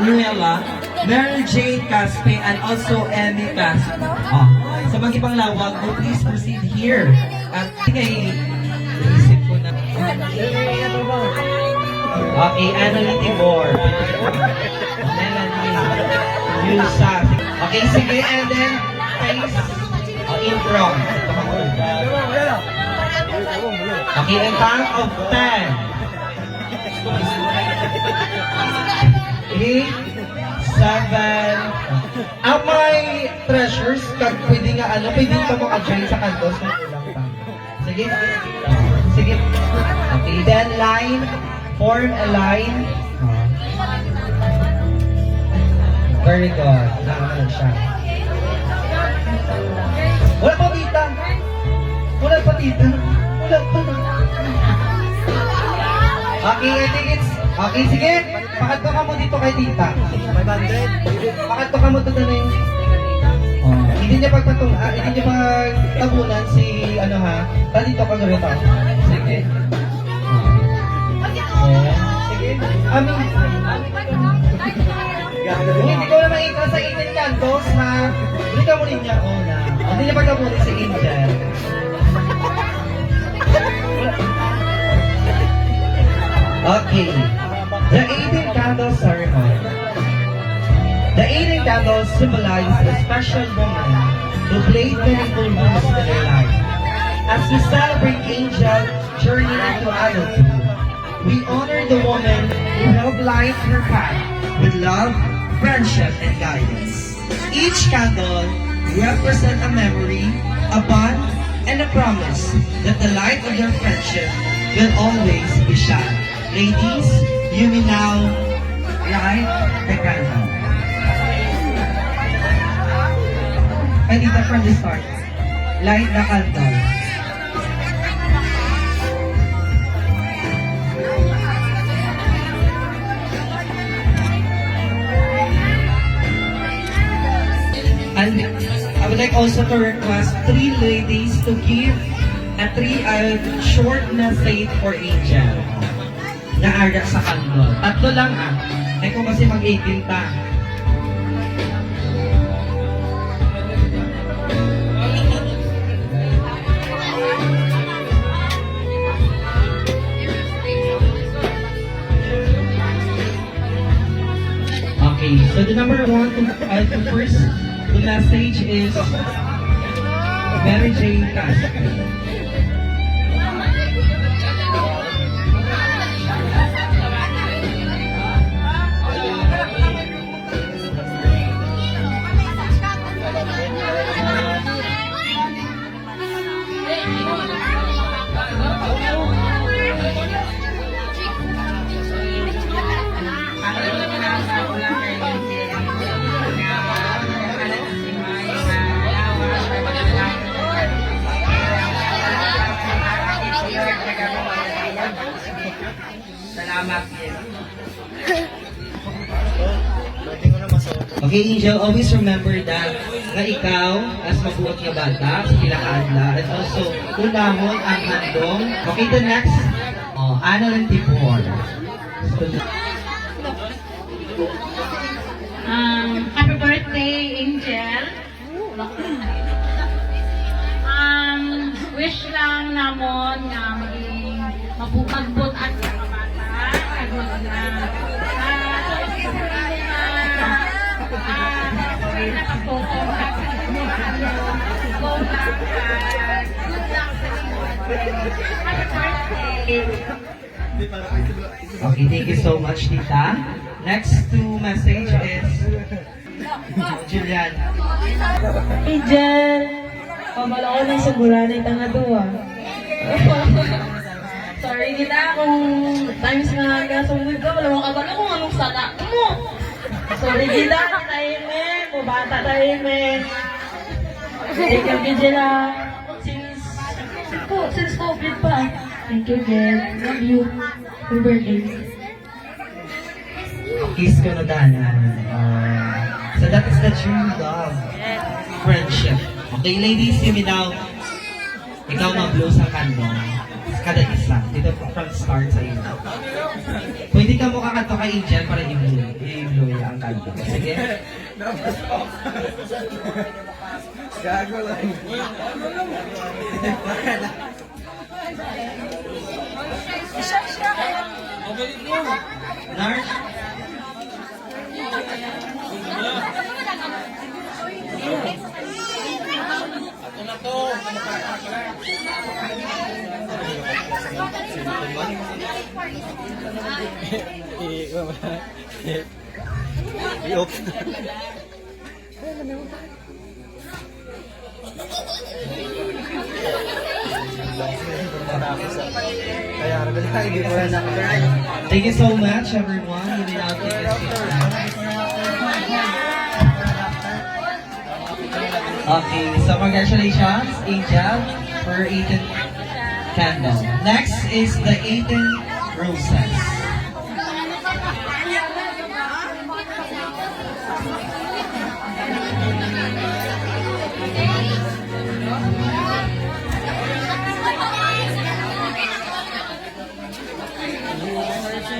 Ruella, Mary Jane Caspe, and also Emmy Caspe. Oh, sa mga ibang lawag, oh, please proceed here. At tingay, isip ko na. Okay, Annalyn Timor. Melanie Yusa. Okay, sige, and then face uh, in front. Okay, and count of 10. Eight, seven, ang may treasures, kag pwede nga ano, pwede ka mo adjoin sa kantos na kulang pa. Sige, sige. Okay, then line, form a line. Very good. Nakakalog siya. Wala pa tita. Wala pa tita. Wala pa. Okay, I think it's... Okay, sige. Pakanto ka mo dito kay tita. 500. Pakanto ka mo dito na yung... Oh. Hindi niya pagpatung... Ah, hindi niya pagtabunan si... Ano ha? Dito ka rito. Sige. Ayan. Sige. Amin. Hindi ko naman ikaw sa itin kantos ha. Hindi ka rin niya. Oh, na. Hindi niya pagtabunan si Angel. Okay. 18 candles symbolize the special woman who played meaningful roles in their life. As we celebrate Angel journey into adulthood, we honor the woman who helped light her path with love, friendship, and guidance. Each candle represents a memory, a bond, and a promise that the light of their friendship will always be shine. Ladies, you may now light the candle. Kanita from the start. Light the candle. And I would like also to request three ladies to give a three uh, short message for Angel na aga sa kandol. Tatlo lang ah. Ay kung kasi mag-18 ta. Okay, so the number one, uh, the first, the message is Mary Jane Casper. Okay, Angel, always remember that na ikaw, as mabuot nga bata, sa kilakadla, and also, unahon ang handong. Okay, the next, oh, Ana ng Tipor. So, Um, happy birthday, Angel. Um, wish lang namon nga maging mabukagbot okay, thank you so much, Tita. Next to message is Julian. Angel, pamalo ko ng suguranan tanga duwa. Sorry kita kung times nga gasungod ka, wala mo kabalo kung anong sana mo. Sorry kita, tayo me, bubata tayo me. Thank you, Angela. Since, oh, since COVID pa. Thank you, Jen. Love you. Happy birthday. Kiss ko na danan. Uh, so that is the true love. Friendship. Okay, ladies, give me now. Ikaw mag-blow sa kandong. Kada isa. Dito from start sa iyo. Pwede ka mo kakanto kay Angel para i-blow. I-blow yan. tag. Sige. Gago lang. Narch? Kaya hindi ko na Thank you so much, everyone. You may now take a seat. Okay, so congratulations, Angel, for 18 candle. Next is the 18 roses.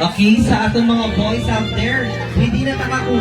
Okay, sa atong mga boys out there, hindi na nakakuha